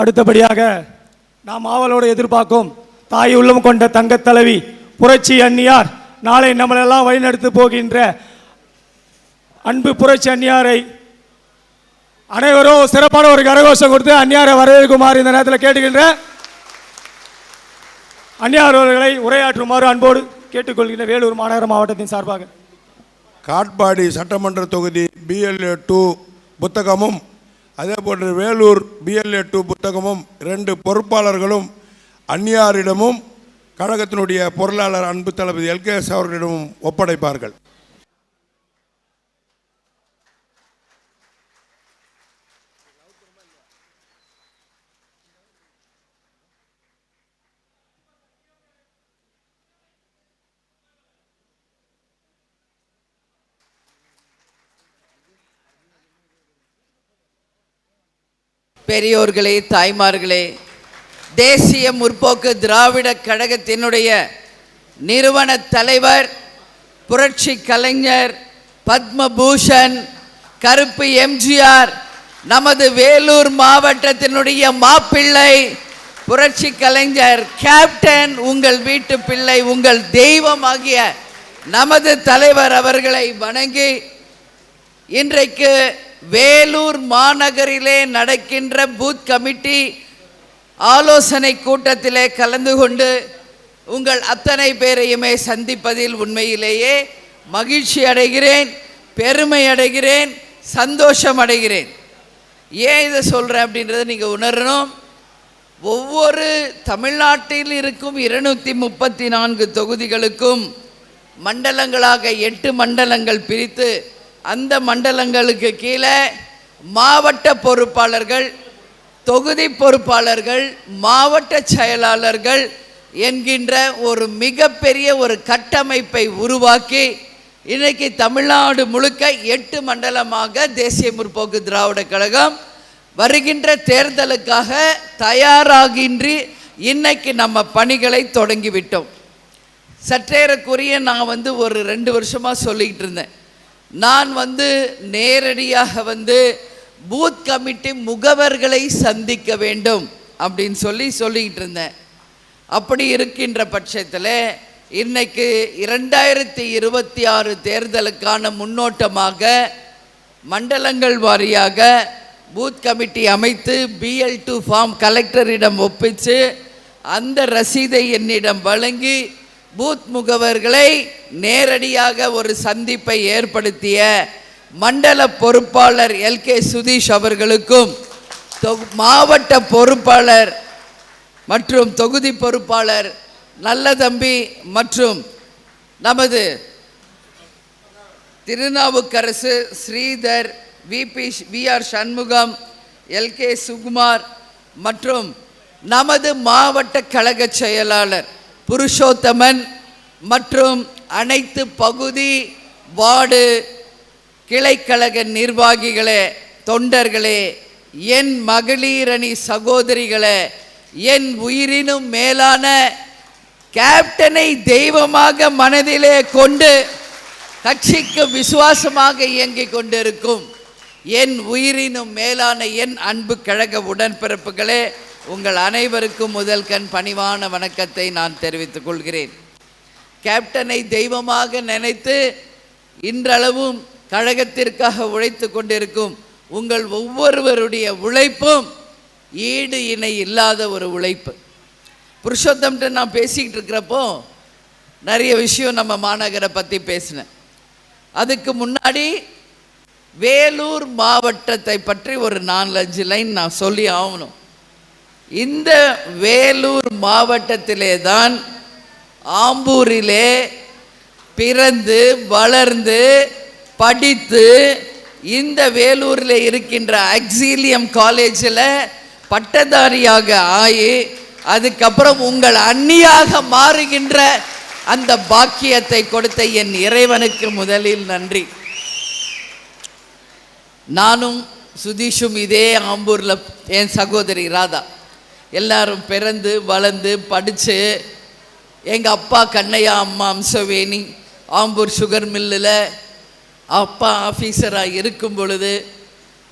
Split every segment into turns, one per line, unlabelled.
அடுத்தபடியாக நாம் ஆவலோடு எதிர்பார்க்கும் தாய் உள்ளம் கொண்ட தங்க தலைவி புரட்சி அன்னியார் நாளை நம்மளெல்லாம் வழிநடத்து போகின்ற அன்பு புரட்சி அன்னியாரை அனைவரும் சிறப்பான ஒரு கரகோஷம் கொடுத்து அந்நியாரை வரவேற்குமாறு இந்த நேரத்தில் கேட்டுக்கின்ற அந்நியார் அவர்களை உரையாற்றுமாறு அன்போடு கேட்டுக்கொள்கின்ற வேலூர் மாநகர மாவட்டத்தின் சார்பாக.
காட்பாடி சட்டமன்ற தொகுதி பிஎல்ஏ டூ புத்தகமும் அதே போன்று வேலூர் பிஎல்ஏ டூ புத்தகமும் ரெண்டு பொறுப்பாளர்களும் அந்நியாரிடமும் கழகத்தினுடைய பொருளாளர் அன்பு தளபதி எல்கேஎஸ் அவர்களிடமும் ஒப்படைப்பார்கள்.
பெரியோர்களே தாய்மார்களே தேசிய முற்போக்கு திராவிட கழகத்தினுடைய நிறுவன தலைவர் புரட்சி கலைஞர் பத்மபூஷன் கருப்பு எம்ஜிஆர் நமது வேலூர் மாவட்டத்தினுடைய மாப்பிள்ளை புரட்சி கலைஞர் கேப்டன் உங்கள் வீட்டு பிள்ளை உங்கள் தெய்வமாகிய நமது தலைவர் அவர்களை வணங்கி இன்றைக்கு வேலூர் மாநகரிலே நடக்கின்ற பூத் கமிட்டி ஆலோசனை கூட்டத்திலே கலந்து கொண்டு உங்கள் அத்தனை பேரையுமே சந்திப்பதில் உண்மையிலேயே மகிழ்ச்சி அடைகிறேன் பெருமை அடைகிறேன் சந்தோஷம் அடைகிறேன். ஏன் இதை சொல்கிறேன் அப்படின்றத நீங்கள் உணரணும். ஒவ்வொரு தமிழ்நாட்டில் இருக்கும் இருநூற்றி முப்பத்தி நான்கு தொகுதிகளுக்கும் மண்டலங்களாக எட்டு மண்டலங்கள் பிரித்து அந்த மண்டலங்களுக்கு கீழே மாவட்ட பொறுப்பாளர்கள் தொகுதி பொறுப்பாளர்கள் மாவட்ட செயலாளர்கள் என்கின்ற ஒரு மிகப்பெரிய ஒரு கட்டமைப்பை உருவாக்கி இன்னைக்கு தமிழ்நாடு முழுக்க எட்டு மண்டலமாக தேசிய முற்போக்கு திராவிட கழகம் வருகின்ற தேர்தலுக்காக தயாராகின்றி இன்னைக்கு நம்ம பணிகளை தொடங்கிவிட்டோம். சற்றேறக்குரிய நான் வந்து ஒரு ரெண்டு வருஷமாக சொல்லிக்கிட்டு இருந்தேன். நான் வந்து நேரடியாக வந்து பூத் கமிட்டி முகவர்களை சந்திக்க வேண்டும் அப்படின்னு சொல்லி சொல்லிக்கிட்டு இருந்தேன். அப்படி இருக்கின்ற பட்சத்தில் இன்னைக்கு இரண்டாயிரத்தி இருபத்தி ஆறு தேர்தலுக்கான முன்னோட்டமாக மண்டலங்கள் வாரியாக பூத் கமிட்டி அமைத்து பிஎல் டூ ஃபார்ம் கலெக்டரிடம் ஒப்பிச்சு அந்த ரசீதை என்னிடம் வழங்கி பூத் முகவர்களை நேரடியாக ஒரு சந்திப்பை ஏற்படுத்திய மண்டல பொறுப்பாளர் எல் கே சுதீஷ் அவர்களுக்கும் தொகு- மாவட்ட பொறுப்பாளர் மற்றும் தொகுதி பொறுப்பாளர் நல்லதம்பி மற்றும் நமது Thirunavukkarasu Sridhar VP VR Shanmugam LK Sukumar மற்றும் நமது மாவட்ட கழக செயலாளர் புருஷோத்தமன் மற்றும் அனைத்து பகுதி வார்டு கிளைக்கழக நிர்வாகிகளே தொண்டர்களே என் மகளிரணி சகோதரிகளே என் உயிரினும் மேலான கேப்டனை தெய்வமாக மனதிலே கொண்டு கட்சிக்கு விசுவாசமாக இயங்கிக் கொண்டிருக்கும் என் உயிரினும் மேலான என் அன்பு கழக உடன்பிறப்புகளே உங்கள் அனைவருக்கும் முதல் கண் பணிவான வணக்கத்தை நான் தெரிவித்துக் கொள்கிறேன். கேப்டனை தெய்வமாக நினைத்து இன்றளவும் கழகத்திற்காக உழைத்து கொண்டிருக்கும் உங்கள் ஒவ்வொருவருடைய உழைப்பும் ஈடு இணை இல்லாத ஒரு உழைப்பு. புருஷோத்தம்கிட்ட நான் பேசிக்கிட்டு இருக்கிறப்போ நிறைய விஷயம் நம்ம மாநகரை பற்றி பேசினேன். அதுக்கு முன்னாடி வேலூர் மாவட்டத்தை பற்றி ஒரு நாலு லைன் நான் சொல்லி ஆகணும். இந்த வேலூர் மாவட்டத்திலே தான் ஆம்பூரிலே பிறந்து வளர்ந்து படித்து இந்த வேலூரில் இருக்கின்ற அக்ஸீலியம் காலேஜில் பட்டதாரியாக ஆகி அதுக்கப்புறம் உங்கள் அந்நியாக மாறுகின்ற அந்த பாக்கியத்தை கொடுத்த என் இறைவனுக்கு முதலில் நன்றி. நானும் சுதீஷும் இதே ஆம்பூரில் என் சகோதரி ராதா. எல்லாரும் பிறந்து வளர்ந்து படித்து எங்கள் அப்பா கண்ணையா அம்மா அம்சவேணி ஆம்பூர் சுகர் மில்லில் அப்பா ஆஃபீஸராக இருக்கும் பொழுது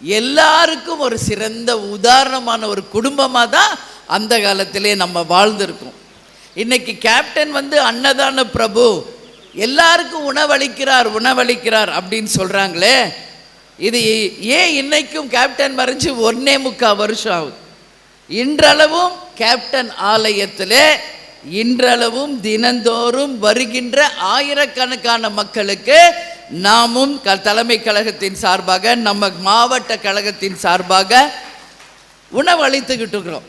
எல்லாருக்கும் ஒரு சிறந்த உதாரணமான ஒரு குடும்பமாக தான் அந்த காலத்திலே நம்ம வாழ்ந்திருக்கோம். இன்னைக்கு கேப்டன் வந்து அன்னதான பிரபு. எல்லாருக்கும் உணவளிக்கிறார் உணவளிக்கிறார் அப்படின்னு சொல்கிறாங்களே இது ஏன் இன்னைக்கும் கேப்டன் மறைஞ்சு ஒன்னே முக்கால் வருஷம் ஆகுது? இன்றளவும் கேப்டன் ஆலயத்திலே இன்றளவும் தினந்தோறும் வருகின்ற ஆயிரக்கணக்கான மக்களுக்கு நாமும் க தலைமை கழகத்தின் சார்பாக நம்ம மாவட்ட கழகத்தின் சார்பாக உணவு அளித்துக்கிட்டு இருக்கிறோம்.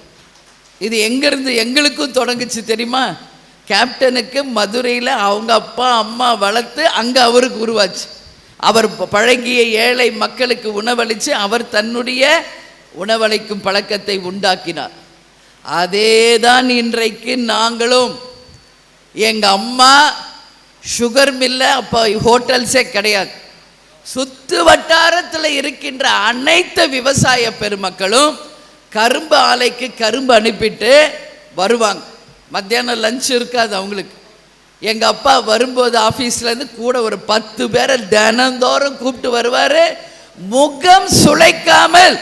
இது எங்கேருந்து எங்களுக்கும் தொடங்குச்சு தெரியுமா? கேப்டனுக்கு மதுரையில் அவங்க அப்பா அம்மா வளர்த்து அங்கே அவருக்கு உருவாச்சு. அவர் பழங்கிய பழகிய ஏழை மக்களுக்கு உணவளித்து அவர் தன்னுடைய உணவளிக்கும் பழக்கத்தை உண்டாக்கினார். அதே தான் இன்றைக்கு நாங்களும் எங்கள் அம்மா சுகர் மில்ல அப்போ ஹோட்டல்ஸே கிடையாது. சுத்து வட்டாரத்தில் இருக்கின்ற அனைத்து விவசாய பெருமக்களும் கரும்பு ஆலைக்கு கரும்பு அனுப்பிட்டு வருவாங்க. மத்தியானம் லஞ்ச் இருக்காது அவங்களுக்கு. எங்கள் அப்பா வரும்போது ஆஃபீஸ்லேருந்து கூட ஒரு பத்து பேரை தினந்தோறும் கூப்பிட்டு வருவார். முகம் சுளைக்காமல்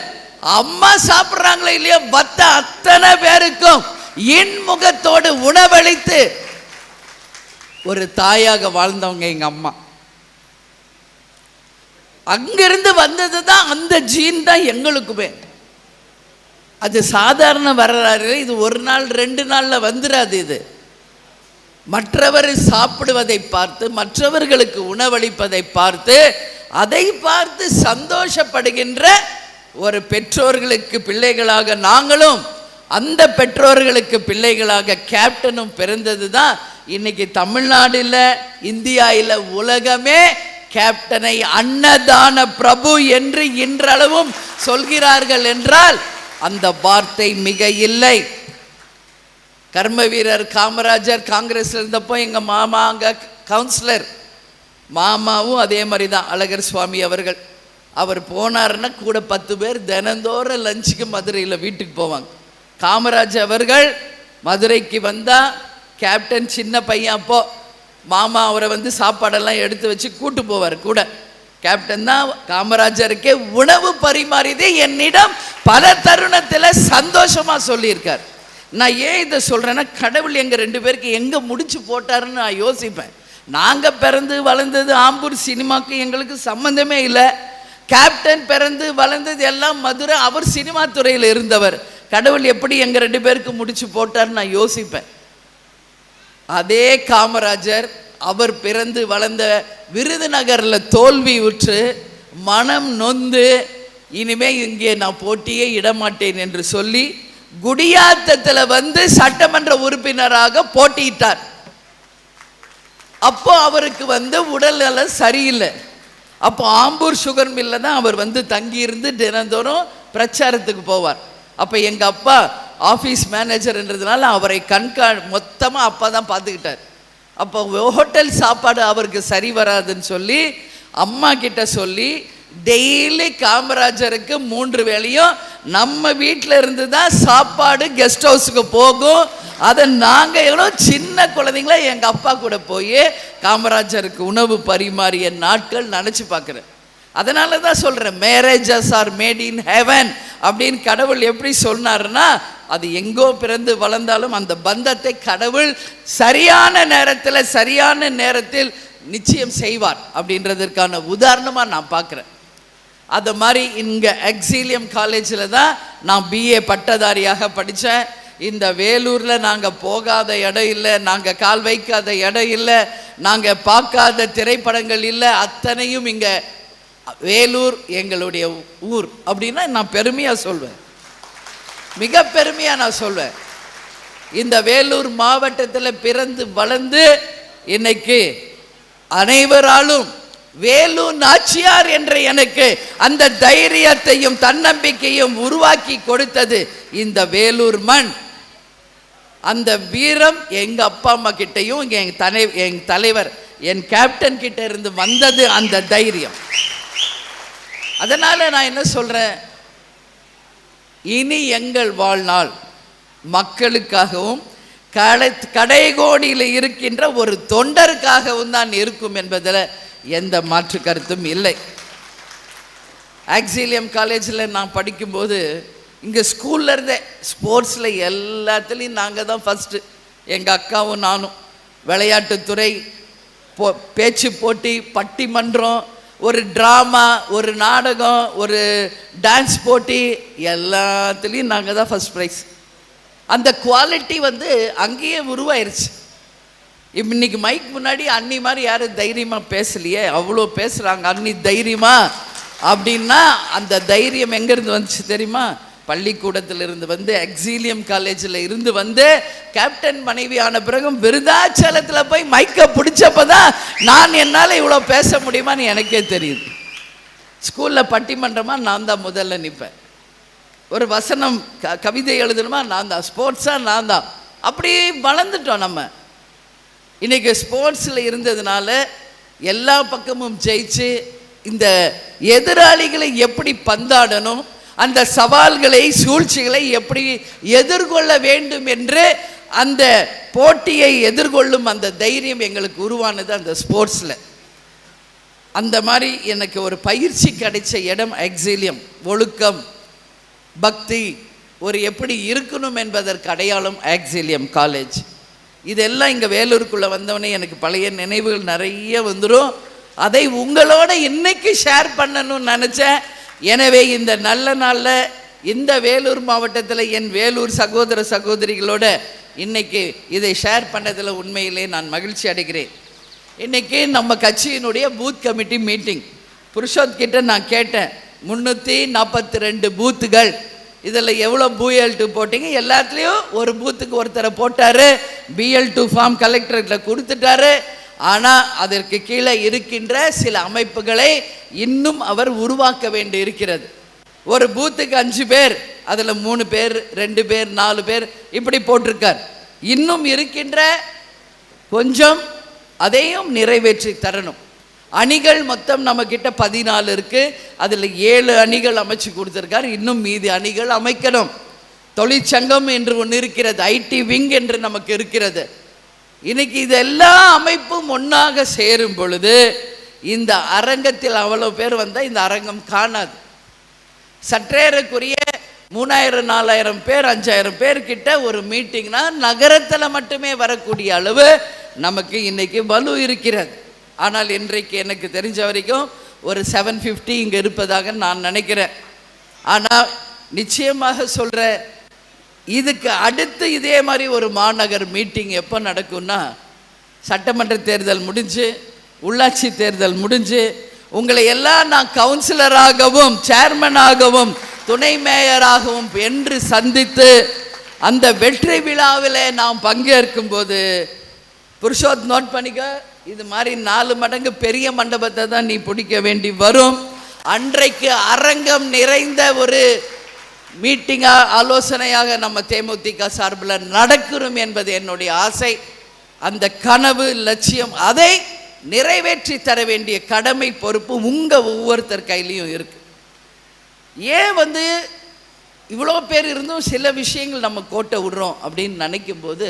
அம்மா சாப்பிட்றாங்களோ இல்லையோ மற்ற அத்தனை பேருக்கும் இன்முகத்தோடு உணவளித்து ஒரு தாயாக வாழ்ந்தவங்க எங்க அம்மா. அங்கிருந்து வந்தது தான் அந்த ஜீன் தான் எங்களுக்குமே. அது சாதாரண வரலாறு இது ஒரு நாள் ரெண்டு நாளில் வந்துடாது இது. மற்றவர் சாப்பிடுவதை பார்த்து மற்றவர்களுக்கு உணவளிப்பதை பார்த்து அதை பார்த்து சந்தோஷப்படுகின்ற ஒரு பெற்றோர்களுக்கு பிள்ளைகளாக நாங்களும் அந்த பெற்றோர்களுக்கு பிள்ளைகளாக கேப்டனும் பிறந்தது தான் இன்னைக்கு தமிழ்நாடுல இந்தியாவில் உலகமே கேப்டனை அன்னதான பிரபு என்று இன்றளவும் சொல்கிறார்கள் என்றால் அந்த வார்த்தை மிக இல்லை. கர்ம வீரர் காமராஜர் காங்கிரஸில் இருந்தப்போ எங்க மாமா அங்க கவுன்சிலர் மாமாவும் அதே மாதிரி தான் அழகர் சுவாமி அவர்கள். அவர் போனாருன்னா கூட பத்து பேர் தினந்தோறும் லஞ்சுக்கு மதுரையில் வீட்டுக்கு போவாங்க. காமராஜ் அவர்கள் மதுரைக்கு வந்தா கேப்டன் சின்ன பையன் அப்போ மாமா அவரை வந்து சாப்பாடெல்லாம் எடுத்து வச்சு கூட்டு போவார் கூட. கேப்டன் தான் காமராஜருக்கே உணவு பரிமாறியது என்னிடம் பல தருணத்தில் சந்தோஷமாக சொல்லியிருக்கார். நான் ஏன் இதை சொல்கிறேன்னா கடவுள் எங்கள் ரெண்டு பேருக்கு எங்கே முடிச்சு போட்டாருன்னு நான் யோசிப்பேன். நாங்கள் பிறந்து வளர்ந்தது ஆம்பூர் சினிமாவுக்கு எங்களுக்கு சம்மந்தமே இல்லை. கேப்டன் பிறந்து வளர்ந்தது எல்லாம் மதுரை. அவர் சினிமா துறையில் இருந்தவர். கடவுள் எப்படி எங்கள் ரெண்டு பேருக்கு முடிச்சு போட்டாருன்னு நான் யோசிப்பேன். அதே காமராஜர் அவர் பிறந்து வளர்ந்த விருதுநகரில் தோல்வி உற்று மனம் நொந்து இனிமே இங்கே நான் போட்டியே இடமாட்டேன் என்று சொல்லி குடியாத்தத்தில் வந்து சட்டமன்ற உறுப்பினராக போட்டியிட்டார். அப்போ அவருக்கு வந்து உடல் நலம் சரியில்லை. அப்போ ஆம்பூர் சுகர் மில்ல தான் அவர் வந்து தங்கியிருந்து தினந்தோறும் பிரச்சாரத்துக்கு போவார். அப்போ எங்கள் அப்பா ஆஃபீஸ் மேனேஜர்ன்றதுனால அவரை கண்கா மொத்தமாக அப்பா தான் பார்த்துக்கிட்டார். அப்போ ஹோட்டல் சாப்பாடு அவருக்கு சரி வராதுன்னு சொல்லி அம்மா கிட்ட சொல்லி டெய்லி காமராஜருக்கு மூன்று வேளையும் நம்ம வீட்டில் இருந்து தான் சாப்பாடு கெஸ்ட் ஹவுஸுக்கு போகும். அதை நாங்கள் எவ்வளோ சின்ன குழந்தைங்களா எங்கள் அப்பா கூட போய் காமராஜருக்கு உணவு பரிமாறிய நாட்கள் நினச்சி பார்க்குறேன். அதனால தான் சொல்கிறேன் marriages are made in heaven அப்படின்னு கடவுள் எப்படி சொன்னார்னா அது எங்கோ பிறந்து வளர்ந்தாலும் அந்த பந்தத்தை கடவுள் சரியான நேரத்தில் சரியான நேரத்தில் நிச்சயம் செய்வார் அப்படின்றதற்கான உதாரணமாக நான் பார்க்குறேன். அது மாதிரி இங்கே எக்ஸீலியம் காலேஜில் தான் நான் பிஏ பட்டதாரியாக படித்தேன் இந்த வேலூரில் நாங்கள் போகாத இடம் இல்லை நாங்கள் கால் வைக்காத இடம் இல்லை நாங்கள் பார்க்காத திரைப்படங்கள் இல்லை அத்தனையும் இங்கே வேலூர் எங்களுடைய ஊர் அப்படின்னா நான் பெருமையாக சொல்வேன். மிக பெருமையாக நான் சொல்வேன். இந்த வேலூர் மாவட்டத்தில் பிறந்து வளர்ந்து இன்னைக்கு அனைவராலும் வேலூர் நாச்சியார் என்ற எனக்கு அந்த தைரியத்தையும் தன்னம்பிக்கையும் உருவாக்கி கொடுத்தது இந்த வேலூர் மண். அந்த வீரம் எங்க அப்பா அம்மா கிட்டையும் என் தலை என் தலைவர் என் கேப்டன் கிட்ட இருந்து வந்தது அந்த தைரியம். அதனால நான் என்ன சொல்றேன்? இனி எங்கள் வாழ்நாள் மக்களுக்காகவும் கடை கடைகோடியில் இருக்கின்ற ஒரு தொண்டருக்காகவும் தான் இருக்கும் என்பதில் எந்த மாற்று கருத்தும் இல்லை. ஆக்சிலியம் காலேஜில் நான் படிக்கும்போது இங்கே ஸ்கூலில் இருந்தே ஸ்போர்ட்ஸில் எல்லாத்துலேயும் நாங்கள் தான் ஃபஸ்ட்டு எங்கள் அக்காவும் நானும். விளையாட்டுத்துறை போ பேச்சு போட்டி பட்டிமன்றம் ஒரு ட்ராமா ஒரு நாடகம் ஒரு டான்ஸ் போட்டி எல்லாத்துலேயும் நாங்கள் தான் ஃபஸ்ட் ப்ரைஸ் அந்த குவாலிட்டி வந்து அங்கேயே உருவாயிருச்சு. இப்ப இன்னைக்கு மைக் முன்னாடி அன்னி மாதிரி யாரும் தைரியமாக பேசலையே? அவ்வளோ பேசுகிறாங்க அன்னி தைரியமா? அப்படின்னா அந்த தைரியம் எங்கேருந்து வந்துச்சு தெரியுமா? பள்ளிக்கூடத்தில் இருந்து வந்து எக்ஸீலியம் காலேஜில் இருந்து வந்து கேப்டன் மனைவி ஆன பிறகும் விருதாச்சலத்தில் போய் மைக்கை பிடிச்சப்ப தான் நான் என்னால் இவ்வளோ பேச முடியுமான்னு எனக்கே தெரியுது. ஸ்கூலில் பட்டிமன்றமாக நான் தான் முதல்ல நிற்பேன் ஒரு வசனம் க கவிதை எழுதணுமா? நான் தான். ஸ்போர்ட்ஸாக நான் தான். அப்படி வளர்ந்துட்டோம் நம்ம. இன்றைக்கி ஸ்போர்ட்ஸில் இருந்ததுனால எல்லா பக்கமும் ஜெயிச்சு இந்த எதிராளிகளை எப்படி பந்தாடணும் அந்த சவால்களை சூழ்ச்சிகளை எப்படி எதிர்கொள்ள வேண்டும் என்று அந்த போட்டியை எதிர்கொள்ளும் அந்த தைரியம் எங்களுக்கு உருவானது அந்த ஸ்போர்ட்ஸில். அந்த மாதிரி எனக்கு ஒரு பயிற்சி கிடைச்ச இடம் எக்ஸிலியம் ஒழுக்கம் பக்தி ஒரு எப்படி இருக்கணும் என்பதற்கு அடையாளம் ஆக்சிலியம் காலேஜ். இதெல்லாம் இங்கே வேலூருக்குள்ளே வந்தவொடனே எனக்கு பழைய நினைவுகள் நிறைய வந்துடும் அதை உங்களோட இன்னைக்கு ஷேர் பண்ணணும்னு நினச்சேன். எனவே இந்த நல்ல நாளில் இந்த வேலூர் மாவட்டத்தில் என் வேலூர் சகோதர சகோதரிகளோட இன்னைக்கு இதை ஷேர் பண்ணதில் உண்மையிலே நான் மகிழ்ச்சி அடைகிறேன். இன்றைக்கி நம்ம கட்சியினுடைய பூத் கமிட்டி மீட்டிங் புருஷோத் கிட்ட நான் கேட்டேன் முந்நூற்றி நாற்பத்தி ரெண்டு பூத்துகள் இதில் எவ்வளோ பூயல்ட்டு போட்டிங்க? போட்டீங்க எல்லாத்துலேயும் ஒரு பூத்துக்கு ஒருத்தரை போட்டார். பிஎல் டூ ஃபார்ம் கலெக்டர்கிட்ட கொடுத்துட்டாரு. ஆனால் அதற்கு கீழே இருக்கின்ற சில அமைப்புகளை இன்னும் அவர் உருவாக்க வேண்டி இருக்கிறது. ஒரு பூத்துக்கு அஞ்சு பேர் அதில் மூணு பேர் ரெண்டு பேர் நாலு பேர் இப்படி போட்டிருக்கார். இன்னும் இருக்கின்ற கொஞ்சம் அதையும் நிறைவேற்றி தரணும். அணிகள் மொத்தம் நம்மக்கிட்ட பதினாலு இருக்குது அதில் ஏழு அணிகள் அமைச்சு கொடுத்துருக்கார். இன்னும் மீதி அணிகள் அமைக்கணும். தொழிற்சங்கம் என்று ஒன்று இருக்கிறது ஐடி விங் என்று நமக்கு இருக்கிறது. இன்னைக்கு இது எல்லா அமைப்பும் ஒன்றாக சேரும் பொழுது இந்த அரங்கத்தில் அவ்வளோ பேர் வந்தால் இந்த அரங்கம் காணாது. சற்றேறக்குரிய மூணாயிரம் நாலாயிரம் பேர் அஞ்சாயிரம் பேர் கிட்ட ஒரு மீட்டிங்னா நகரத்தில் மட்டுமே வரக்கூடிய அளவு நமக்கு இன்னைக்கு வலு இருக்கிறது. ஆனால் இன்றைக்கு எனக்கு தெரிஞ்ச வரைக்கும் ஒரு செவன் ஃபிஃப்டி இங்கே இருப்பதாக நான் நினைக்கிறேன். ஆனால் நிச்சயமாக சொல்கிறேன் இதுக்கு அடுத்து இதே மாதிரி ஒரு மாநகர் மீட்டிங் எப்போ நடக்கும்னா சட்டமன்ற தேர்தல் முடிஞ்சு உள்ளாட்சி தேர்தல் முடிஞ்சு உங்களை எல்லாம் நான் கவுன்சிலராகவும் சேர்மனாகவும் துணை மேயராகவும் என்று சந்தித்து அந்த வெற்றி விழாவில் நாம் பங்கேற்கும் போது புருஷோத் நோட் பண்ணிக்க இது மாதிரி நாலு மடங்கு பெரிய மண்டபத்தை தான் நீ பிடிக்க வேண்டி வரும். அன்றைக்கு அரங்கம் நிறைந்த ஒரு மீட்டிங்காக ஆலோசனையாக நம்ம தேமுதிக சார்பில் நடக்கிறோம் என்பது என்னுடைய ஆசை. அந்த கனவு லட்சியம் அதை நிறைவேற்றி தர வேண்டிய கடமை பொறுப்பு உங்கள் ஒவ்வொருத்தர் கையிலையும் இருக்கு. ஏன் வந்து இவ்வளோ பேர் இருந்தும் சில விஷயங்கள் நம்ம கோட்டை விடுறோம் அப்படின்னு நினைக்கும் போது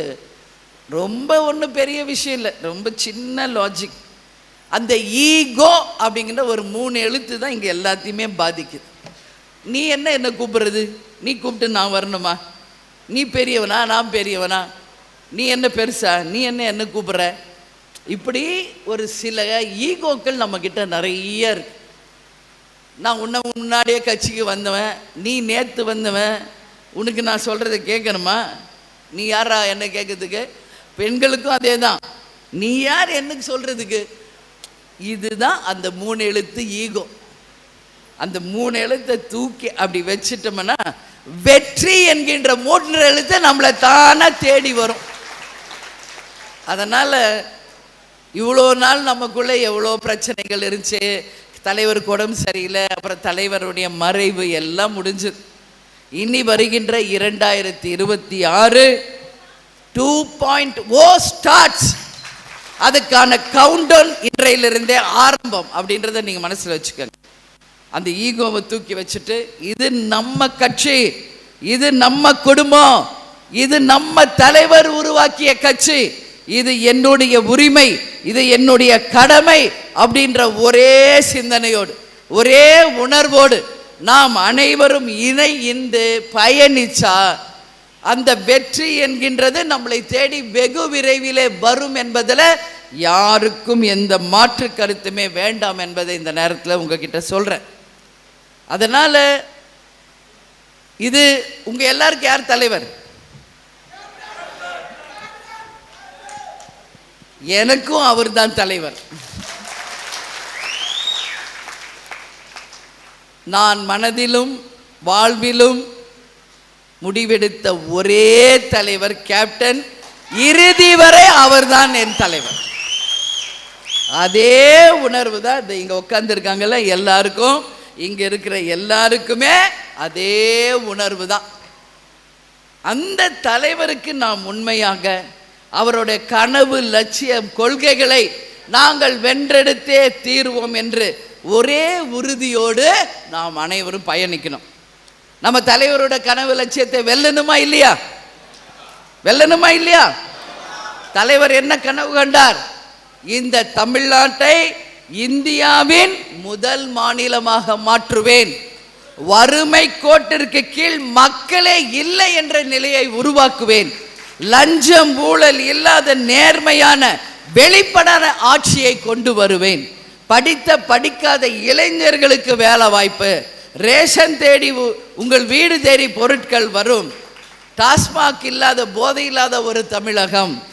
ரொம்ப ஒன்றும் பெரிய விஷயம் இல்லை. ரொம்ப சின்ன லாஜிக் அந்த ஈகோ அப்படிங்கிற ஒரு மூணு எழுத்து தான் இங்கே எல்லாத்தையுமே பாதிக்குது. நீ என்ன என்ன கூப்பிடுறது? நீ கூப்பிட்டு நான் வரணுமா? நீ பெரியவனா நான் பெரியவனா? நீ என்ன பெருசா? நீ என்ன என்ன கூப்பிட்ற? இப்படி ஒரு சில ஈகோக்கள் நம்மக்கிட்ட நிறைய இருக்கு. நான் உன்னை முன்னாடியே கட்சிக்கு வந்தவன் நீ நேற்று வந்தவன். உனக்கு நான் சொல்கிறத கேட்கணுமா? நீ யாரா என்ன கேட்கறதுக்கு? பெண்களுக்கும் அதே தான் நீ யார் என்னக்கு சொல்கிறதுக்கு இதுதான் அந்த மூணு எழுத்து ஈகோ. அந்த மூணு எழுத்தை தூக்கி அப்படி வச்சுட்டோம்னா வெற்றி என்கின்ற மூன்று எழுத்தை நம்மளை தானாக தேடி வரும். அதனால் இவ்வளோ நாள் நமக்குள்ளே எவ்வளோ பிரச்சனைகள் இருந்துச்சு தலைவருக்கு உடம்பு சரியில்லை அப்புறம் தலைவருடைய மறைவு எல்லாம் முடிஞ்சது இனி வருகின்ற இரண்டாயிரத்தி இருபத்தி ஆறு டூ பாயிண்ட் ஓ ஸ்டார்ட்ஸ் அதுக்கான கவுண்டவுன் இன்றையிலிருந்தே ஆரம்பம் அப்படின்றத நீங்கள் மனசில் வச்சுக்கோங்க. அந்த ஈகோவை தூக்கி வச்சுட்டு இது நம்ம கட்சி இது நம்ம குடும்பம் இது நம்ம தலைவர் உருவாக்கிய கட்சி இது என்னுடைய உரிமை இது என்னுடைய கடமை அப்படின்ற ஒரே சிந்தனையோடு ஒரே உணர்வோடு நாம் அனைவரும் இணைந்து பயணிச்சா அந்த வெற்றி என்கின்றது நம்மளை தேடி வெகு விரைவிலே வரும் என்பதில் யாருக்கும் எந்த மாற்று கருத்துமே வேண்டாம் என்பதை இந்த நேரத்தில் உங்ககிட்ட சொல்கிறேன் அதனால் இது உங்கள் எல்லாருக்கும் யார் தலைவர்? எனக்கும் அவர் தான் தலைவர். நான் மனதிலும் வாழ்விலும் முடிவெடுத்த ஒரே தலைவர் கேப்டன். இறுதி வரை அவர்தான் என் தலைவர். அதே உணர்வு தான் இந்த இங்க உட்காந்துருக்காங்கல்ல எல்லாருக்கும். இங்க இருக்கிற எல்லாருக்குமே அதே உணர்வு தான் அந்த தலைவருக்கு நாம் உண்மையாக அவருடைய கனவு லட்சியம் கொள்கைகளை நாங்கள் வென்றெடுத்தே தீர்வோம் என்று ஒரே உறுதியோடு நாம் அனைவரும் பயணிக்கணும். நம்ம தலைவரோட கனவு லட்சியத்தை வெல்லணுமா இல்லையா? வெல்லணுமா இல்லையா? தலைவர் என்ன கனவு கண்டார்? இந்த தமிழ்நாட்டை இந்தியாவின் முதல் மாநிலமாக மாற்றுவேன். வறுமை கோட்டிற்கு கீழ் மக்களே இல்லை என்ற நிலையை உருவாக்குவேன். லஞ்சம் ஊழல் இல்லாத நேர்மையான வெளிப்படாத ஆட்சியை கொண்டு வருவேன். படித்த படிக்காத இளைஞர்களுக்கு வேலை வாய்ப்பு ரேஷன் தேடி உ- உங்கள் வீடு தேடி பொருட்கள் வரும். டாஸ்மாக் இல்லாத போதை இல்லாத ஒரு தமிழகம்.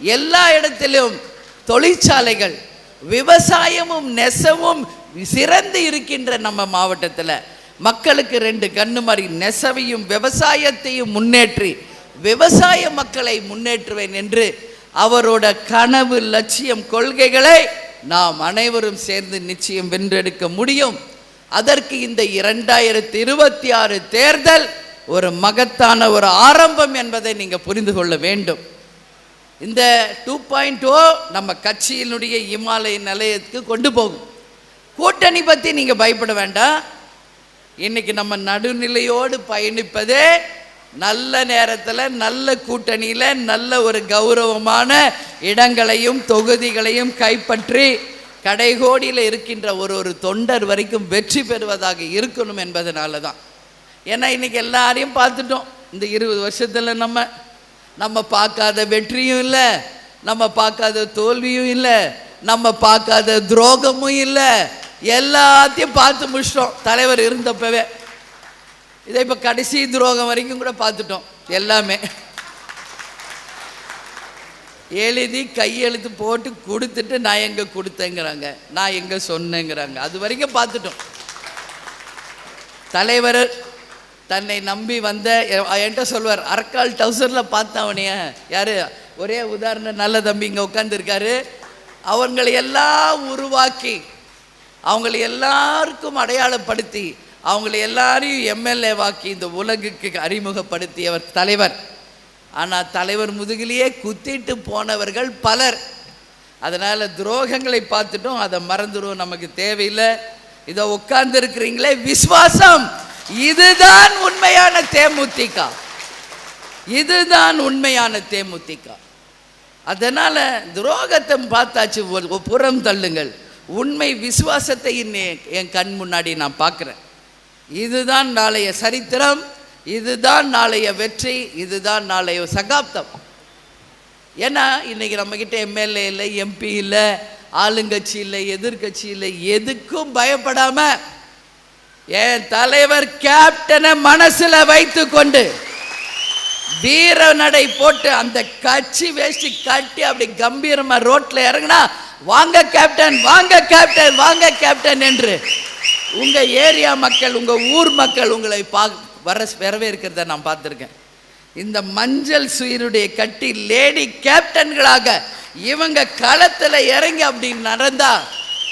எல்லா இடத்திலும் தொழிற்சாலைகள் விவசாயமும் நெசவும் சிறந்து இருக்கின்ற நம்ம மாவட்டத்தில். மக்களுக்கு ரெண்டு கண்ணு மாதிரி நெசவையும் விவசாயத்தையும் முன்னேற்றி விவசாய மக்களை முன்னேற்றுவேன் என்று அவரோட கனவு லட்சியம் கொள்கைகளை நாம் அனைவரும் சேர்ந்து நிச்சயம் வென்றெடுக்க முடியும். அதற்கு இந்த இரண்டாயிரத்தி இருபத்தி ஆறு தேர்தல் ஒரு மகத்தான ஒரு ஆரம்பம் என்பதை நீங்கள் புரிந்து கொள்ள வேண்டும். இந்த டூ பாயிண்ட் ஓ நம்ம கட்சியினுடைய இமாலய நிலையத்துக்கு கொண்டு போகும். கூட்டணி பற்றி நீங்கள் பயப்பட வேண்டாம். இன்னைக்கு நம்ம நடுநிலையோடு பயணிப்பதே நல்ல நேரத்தில் நல்ல கூட்டணியில் நல்ல ஒரு கௌரவமான இடங்களையும் தொகுதிகளையும் கைப்பற்றி கடைகோடியில் இருக்கின்ற ஒரு ஒரு தொண்டர் வரைக்கும் வெற்றி பெறுவதாக இருக்கணும் என்பதனால தான் ஏன்னா இன்னைக்கு எல்லாரையும் பார்த்துட்டோம். இந்த இருபது வருஷத்தில் நம்ம நம்ம பார்க்காத வெற்றியும் இல்லை நம்ம பார்க்காத தோல்வியும் இல்லை நம்ம பார்க்காத துரோகமும் இல்லை. எல்லாத்தையும் பார்த்து முடிச்சிட்டோம். தலைவர் இருந்தப்பவே. இதை இப்போ கடைசி துரோகம் வரைக்கும் கூட பார்த்துட்டோம். எல்லாமே. எழுதி கையெழுத்து போட்டு கொடுத்துட்டு நான் எங்கே கொடுத்தேங்கிறாங்க. நான் எங்கே சொன்னேங்கிறாங்க. அது வரைக்கும் பார்த்துட்டோம். தலைவர் தன்னை நம்பி வந்த என்கிட்ட சொல்வார் அரக்கால் டவுசரில் பார்த்தவனைய யார்? ஒரே உதாரணம் நல்ல தம்பி இங்கே உட்காந்துருக்காரு அவங்களை எல்லாம் உருவாக்கி அவங்களை எல்லாருக்கும் அடையாளப்படுத்தி அவங்களை எல்லாரையும் எம்எல்ஏ வாக்கி இந்த உலகுக்கு அறிமுகப்படுத்தியவர் தலைவர். ஆனால் தலைவர் முதுகிலேயே குத்திட்டு போனவர்கள் பலர். அதனால் துரோகங்களை பார்த்துட்டோம் அதை மறந்துடும் நமக்கு தேவையில்லை. இதை உட்கார்ந்து இருக்கிறீங்களே விசுவாசம்! இதுதான் உண்மையான தேமுதிக. இதுதான் உண்மையான தேமுதிக. அதனால துரோகத்தை பார்த்தாச்சு ஒரு புறம் தள்ளுங்கள். உண்மை விசுவாசத்தை என் கண் முன்னாடி நான் பார்க்குறேன். இதுதான் நாளைய சரித்திரம் இதுதான் நாளைய வெற்றி இதுதான் நாளைய சகாப்தம். ஏன்னா இன்னைக்கு நம்மக்கிட்ட எம்எல்ஏ இல்லை எம்பி இல்லை ஆளுங்கட்சி இல்லை எதிர்க்கட்சி இல்லை எதுக்கும் பயப்படாமல் என் தலைவர் கேப்டனை மனசுல வைத்து கொண்டு வீர நடை போட்டு அந்த கட்சி வேஷ்டி கட்டி அப்படி கம்பீரமா ரோட்ல இறங்குனா வாங்க கேப்டன் வாங்க கேப்டன் வாங்க கேப்டன் என்று உங்க ஏரியா மக்கள் உங்க ஊர் மக்கள் உங்களை பா வர வரவேற்கிறத நான் பார்த்துருக்கேன். இந்த மஞ்சள் சுயருடைய கட்டி லேடி கேப்டன்களாக இவங்க களத்தில் இறங்கி அப்படி நடந்தா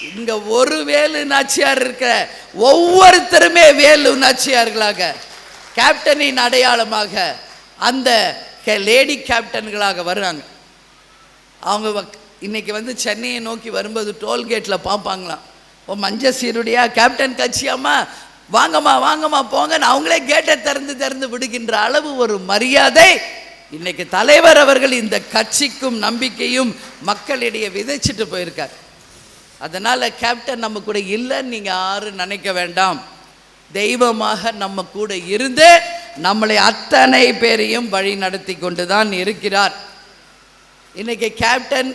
இங்க ஒரு வேலு நாச்சியார் இருக்கிற ஒவ்வொருத்தருமே வேலு நாச்சியார்களாக கேப்டனின் அடையாளமாக அந்த லேடி கேப்டன்களாக வர்றாங்க. அவங்க வ- இன்னைக்கு வந்து சென்னையை நோக்கி வரும்போது டோல்கேட்டில் பார்ப்பாங்களாம் ஓ மஞ்ச சீருடையா கேப்டன் கட்சியாம்மா வாங்கம்மா வாங்கம்மா போங்கன்னு அவங்களே கேட்டை திறந்து திறந்து விடுகின்ற அளவு ஒரு மரியாதை. இன்னைக்கு தலைவர் அவர்கள் இந்த கட்சிக்கும் நம்பிக்கையும் மக்களிடையே விதைச்சிட்டு போயிருக்கார். அதனால் கேப்டன் நம்ம கூட இல்லைன்னு நீங்கள் யாரும் நினைக்க வேண்டாம். தெய்வமாக நம்ம கூட இருந்து நம்மளை அத்தனை பேரையும் வழி நடத்தி கொண்டு தான் இருக்கிறார். இன்னைக்கு கேப்டன்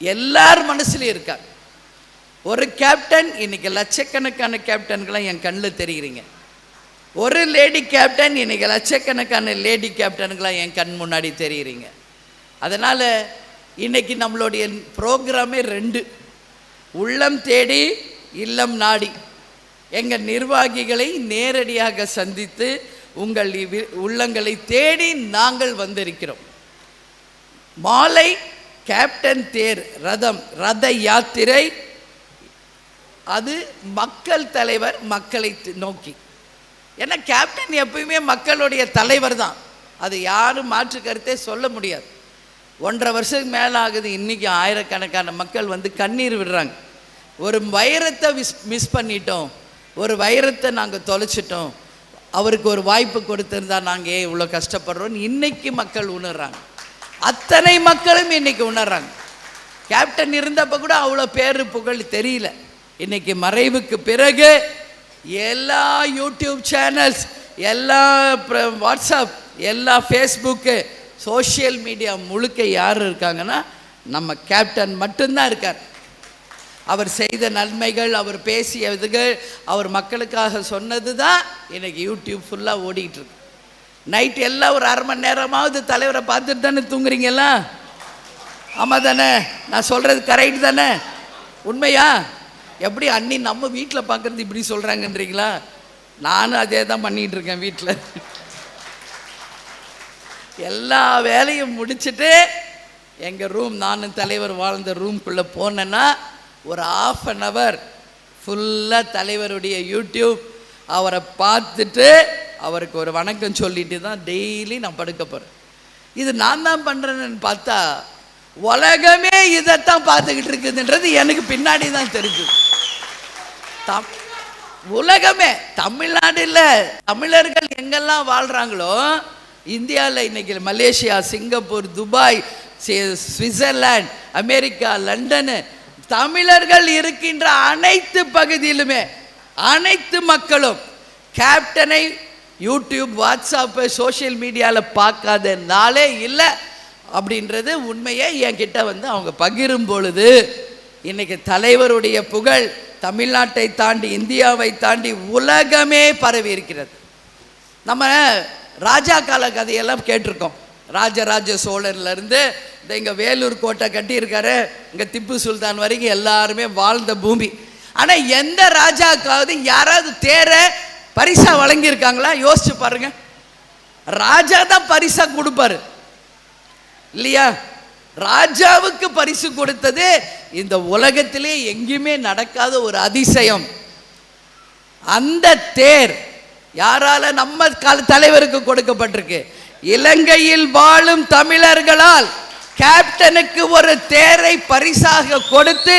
எல்லார் மனசுலையும் இருக்கார். ஒரு கேப்டன் இன்னைக்கு லட்சக்கணக்கான கேப்டன்களாம் என் கண்ணில் தெரிகிறீங்க ஒரு லேடி கேப்டன் இன்னைக்கு லட்சக்கணக்கான லேடி கேப்டனுங்களாம் என் கண் முன்னாடி தெரியுறீங்க. அதனால் இன்னைக்கு நம்மளுடைய ப்ரோக்ராமே ரெண்டு. உள்ளம் தேடி இல்லம் நாடி. எங்கள் நிர்வாகிகளை நேரடியாக சந்தித்து உங்கள் உள்ளங்களை தேடி நாங்கள் வந்திருக்கிறோம். மாலை கேப்டன் தேர் ரதம் ரத யாத்திரை அது மக்கள் தலைவர் மக்களை நோக்கி. ஏன்னா கேப்டன் எப்பயுமே மக்களுடைய தலைவர் தான். அது யாரும் மாற்று கருத்தே சொல்ல முடியாது. ஒன்றரை வருஷத்துக்கு மேலே ஆகுது இன்றைக்கி ஆயிரக்கணக்கான மக்கள் வந்து கண்ணீர் விடுறாங்க. ஒரு வைரத்தை மிஸ் மிஸ் பண்ணிட்டோம். ஒரு வைரத்தை நாங்கள் தொலைச்சிட்டோம். அவருக்கு ஒரு வாய்ப்பு கொடுத்துருந்தா நாங்கள் ஏன் இவ்வளோ கஷ்டப்படுறோம்னு இன்றைக்கி மக்கள் உணர்றாங்க. அத்தனை மக்களும் இன்றைக்கி உணர்றாங்க. கேப்டன் இருந்தப்போ கூட அவ்வளோ பேர் புகழ் தெரியல. இன்றைக்கி மறைவுக்கு பிறகு எல்லா யூடியூப் சேனல்ஸ் எல்லா வாட்ஸ்அப் எல்லா ஃபேஸ்புக்கு சோஷியல் மீடியா முழுக்க யார் இருக்காங்கன்னா நம்ம கேப்டன் மட்டும்தான் இருக்கார். அவர் செய்த நன்மைகள் அவர் பேசிய இதுகள் அவர் மக்களுக்காக சொன்னது தான் எனக்கு யூடியூப் ஃபுல்லாக ஓடிக்கிட்டு இருக்கு. நைட் எல்லாம் ஒரு அரை மணி நேரமாவது தலைவரை பார்த்துட்டு தானே தூங்குறீங்களா ஆமாம் தானே? நான் சொல்கிறது கரெக்ட் தானே? உண்மையா? எப்படி அண்ணி நம்ம வீட்டில் பார்க்குறது இப்படி சொல்கிறாங்கன்றீங்களா நானும் அதே தான் பண்ணிகிட்டு இருக்கேன் வீட்டில் எல்லா வேலையும் முடிச்சிட்டு எங்கள் ரூம் நானும் தலைவர் வாழ்ந்த ரூம்குள்ளே போனேன்னா ஒரு ஆஃப் அன் ஹவர் ஃபுல்லாக தலைவருடைய யூடியூப் அவரை பார்த்துட்டு அவருக்கு ஒரு வணக்கம் சொல்லிட்டு தான் டெய்லி நான் படுக்க போகிறேன் இது நான் தான் பண்ணுறேன்னு பார்த்தா உலகமே இதைத்தான் பார்த்துக்கிட்டு இருக்குதுன்றது எனக்கு பின்னாடி தான் தெரிஞ்சுது தம் உலகமே தமிழ்நாடு இல்லை தமிழர்கள் எங்கெல்லாம் வாழ்கிறாங்களோ இந்தியாவில் இன்னைக்கு மலேசியா சிங்கப்பூர் துபாய் சி- சுவிட்சர்லாந்து அமெரிக்கா லண்டனு தமிழர்கள் இருக்கின்ற அனைத்து பகுதியிலுமே அனைத்து மக்களும் கேப்டனை யூடியூப் வாட்ஸ்அப்பு சோஷியல் மீடியாவில் பார்க்காத நாளே இல்லை அப்படின்றது உண்மையை என்கிட்ட வந்து அவங்க பகிரும் பொழுது இன்னைக்கு தலைவருடைய புகழ் தமிழ்நாட்டை தாண்டி இந்தியாவை தாண்டி உலகமே பரவி இருக்கிறது. நம்ம ராஜா கால கதையெல்லாம் கேட்டிருக்கோம். ராஜராஜ சோழர்லேருந்து இந்த இங்கே வேலூர் கோட்டை கட்டியிருக்காரு இங்கே திப்பு சுல்தான் வரைக்கும் எல்லாருமே வாழ்ந்த பூமி. ஆனால் எந்த ராஜாக்காவது யாராவது தேரை பரிசா வழங்கியிருக்காங்களா? யோசிச்சு பாருங்க. ராஜா தான் பரிசா கொடுப்பாரு. இல்லையா? ராஜாவுக்கு பரிசு கொடுத்தது இந்த உலகத்திலே எங்கேயுமே நடக்காத ஒரு அதிசயம். அந்த தேர் யாரால நம்ம கால தலைவருக்கு கொடுக்கப்பட்டிருக்கு. இலங்கையில் வாழும் தமிழர்களால் கேப்டனுக்கு ஒரு தேரை பரிசாக கொடுத்து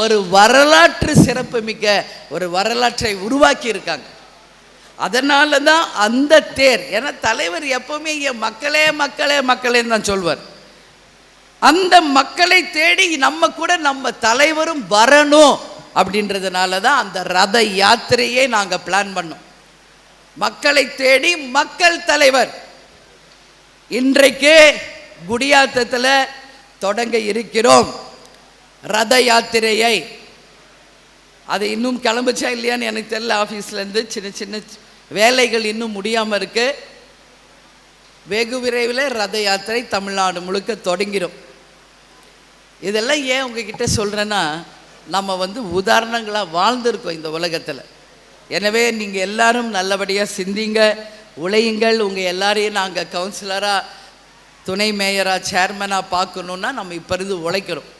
ஒரு வரலாற்று சிறப்புமிக்க ஒரு வரலாற்றை உருவாக்கி இருக்காங்க அதனால தான் அந்த தேர் ஏன்னா தலைவர் எப்பவுமே என் மக்களே மக்களே மக்களேன்னு தான் சொல்வார். அந்த மக்களை தேடி நம்ம கூட நம்ம தலைவரும் வரணும் அப்படின்றதுனால தான் அந்த ரத யாத்திரையே நாங்கள் பிளான் பண்ணோம். மக்களை தேடி மக்கள் தலைவர். இன்றைக்கு குடியாத்தத்தில் தொடங்க இருக்கிறோம். ரத யாத்திரையை. அது இன்னும் கிளம்புச்சா இல்லையான்னு எனக்கு தெரியல ஆஃபீஸ்லேருந்து சின்ன சின்ன வேலைகள் இன்னும் முடியாமல் இருக்கு. வெகு விரைவில் ரத யாத்திரை தமிழ்நாடு முழுக்க தொடங்கிடும் இதெல்லாம் ஏன் உங்ககிட்ட சொல்கிறேன்னா நம்ம வந்து உதாரணங்களாக வாழ்ந்திருக்கோம் இந்த உலகத்தில். எனவே நீங்கள் எல்லாரும் நல்லபடியாக சிந்திங்க உழையுங்கள். உங்கள் எல்லாரையும் நாங்கள் கவுன்சிலராக துணை மேயராக சேர்மனாக பார்க்கணுன்னா நம்ம இப்போ இருந்து உழைக்கிறோம்.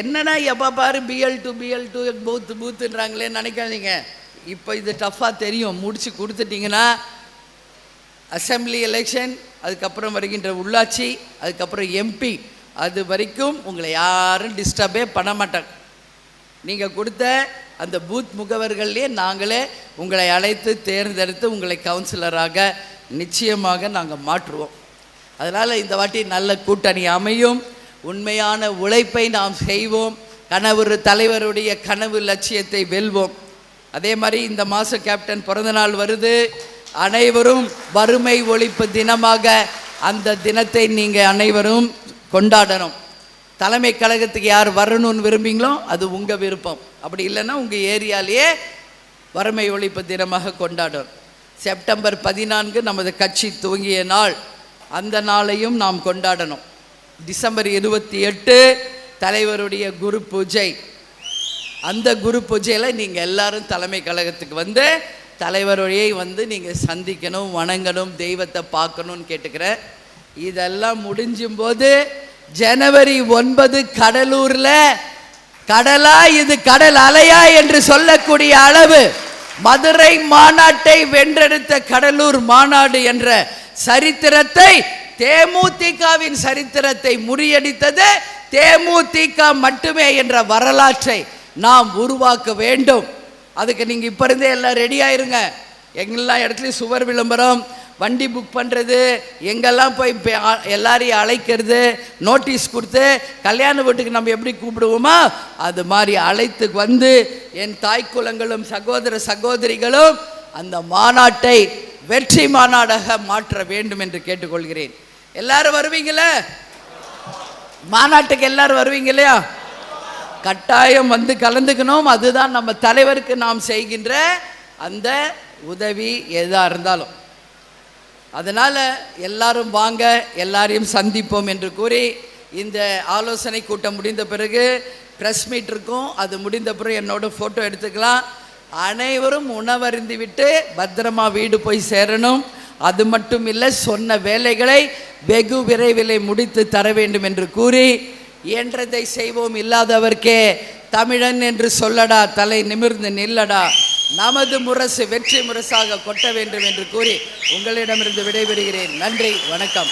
என்னென்னா எப்போ பாரு பிஎல் டூ பிஎல் டூ பூத்து பூத்துன்றாங்களே நினைக்காதீங்க. இப்போ இது டஃப்பாக தெரியும். முடித்து கொடுத்துட்டிங்கன்னா அசெம்பிளி எலெக்ஷன் அதுக்கப்புறம் வருகின்ற உள்ளாட்சி அதுக்கப்புறம் எம்பி அது வரைக்கும் உங்களை யாரும் டிஸ்டர்பே பண்ண மாட்டாங்க. நீங்கள் கொடுத்த அந்த பூத் முகவர்கள்லேயே நாங்களே உங்களை அழைத்து தேர்ந்தெடுத்து உங்களை கவுன்சிலராக நிச்சயமாக நாங்கள் மாற்றுவோம். அதனால் இந்த வாட்டி நல்ல கூட்டணி அமையும். உண்மையான உழைப்பை நாம் செய்வோம். கனவு தலைவருடைய கனவு லட்சியத்தை வெல்வோம். அதே மாதிரி இந்த மாத கேப்டன் பிறந்தநாள் வருது. அனைவரும் வறுமை ஒழிப்பு தினமாக அந்த தினத்தை நீங்கள் அனைவரும் கொண்டாடணும். தலைமை கழகத்துக்கு யார் வரணும்னு விரும்பிங்களோ அது உங்கள் விருப்பம். அப்படி இல்லைன்னா உங்கள் ஏரியாலேயே வறுமை ஒழிப்பு தினமாக கொண்டாடும். செப்டம்பர் பதினான்கு நமது கட்சி துவங்கிய நாள். அந்த நாளையும் நாம் கொண்டாடணும். டிசம்பர் இருபத்தி எட்டு தலைவருடைய குரு பூஜை. அந்த குரு பூஜையில் நீங்கள் எல்லாரும் தலைமை கழகத்துக்கு வந்து தலைவரையை வந்து நீங்கள் சந்திக்கணும் வணங்கணும் தெய்வத்தை பார்க்கணும்னு கேட்டுக்கிறேன் இதெல்லாம் முடிஞ்சும் போது ஜனவரி ஒன்பது கடலூரில் கடலா இது கடல் அலையா? என்று சொல்லக்கூடிய அளவு மதுரை மாநாட்டை வென்றெடுத்த கடலூர் மாநாடு என்ற சரித்திரத்தை தேமுதிகவின் சரித்திரத்தை முறியடித்தது. தேமுதிக மட்டுமே என்ற வரலாற்றை நாம் உருவாக்க வேண்டும். அதுக்கு நீங்கள் இப்போ இருந்தே எல்லாம் ரெடியாயிருங்க எங்கெல்லாம் எல்லா இடத்துலையும் சுவர் விளம்பரம் வண்டி புக் பண்ணுறது எங்கெல்லாம் போய் எல்லாரையும் அழைக்கிறது நோட்டீஸ் கொடுத்து கல்யாண வீட்டுக்கு நம்ம எப்படி கூப்பிடுவோமா அது மாதிரி அழைத்து வந்து என் தாய் குலங்களும் சகோதர சகோதரிகளும் அந்த மாநாட்டை வெற்றி மாநாடாக மாற்ற வேண்டும் என்று கேட்டுக்கொள்கிறேன். எல்லாரும் வருவீங்களே? மாநாட்டுக்கு எல்லாரும் வருவீங்க இல்லையா? கட்டாயம் வந்து கலந்துக்கணும். அதுதான் நம்ம தலைவருக்கு நாம் செய்கின்ற அந்த உதவி எதாக இருந்தாலும். அதனால் எல்லாரும் வாங்க எல்லாரையும் சந்திப்போம் என்று கூறி இந்த ஆலோசனை கூட்டம் முடிந்த பிறகு ப்ரெஸ் மீட் இருக்கும். அது முடிந்த பிறகு என்னோட ஃபோட்டோ எடுத்துக்கலாம். அனைவரும் உணவருந்தி விட்டு பத்திரமா வீடு போய் சேரணும். அது மட்டும் இல்லை சொன்ன வேலைகளை வெகு விரைவில் முடித்து தர வேண்டும் என்று கூறி இயன்றதை செய்வோம். இல்லாதவர்க்கே தமிழன் என்று சொல்லடா தலை நிமிர்ந்து நில்லடா. நமது முரசு வெற்றி முரசாக கொட்ட வேண்டும் என்று கூறி உங்களிடமிருந்து விடைபெறுகிறேன். நன்றி வணக்கம்.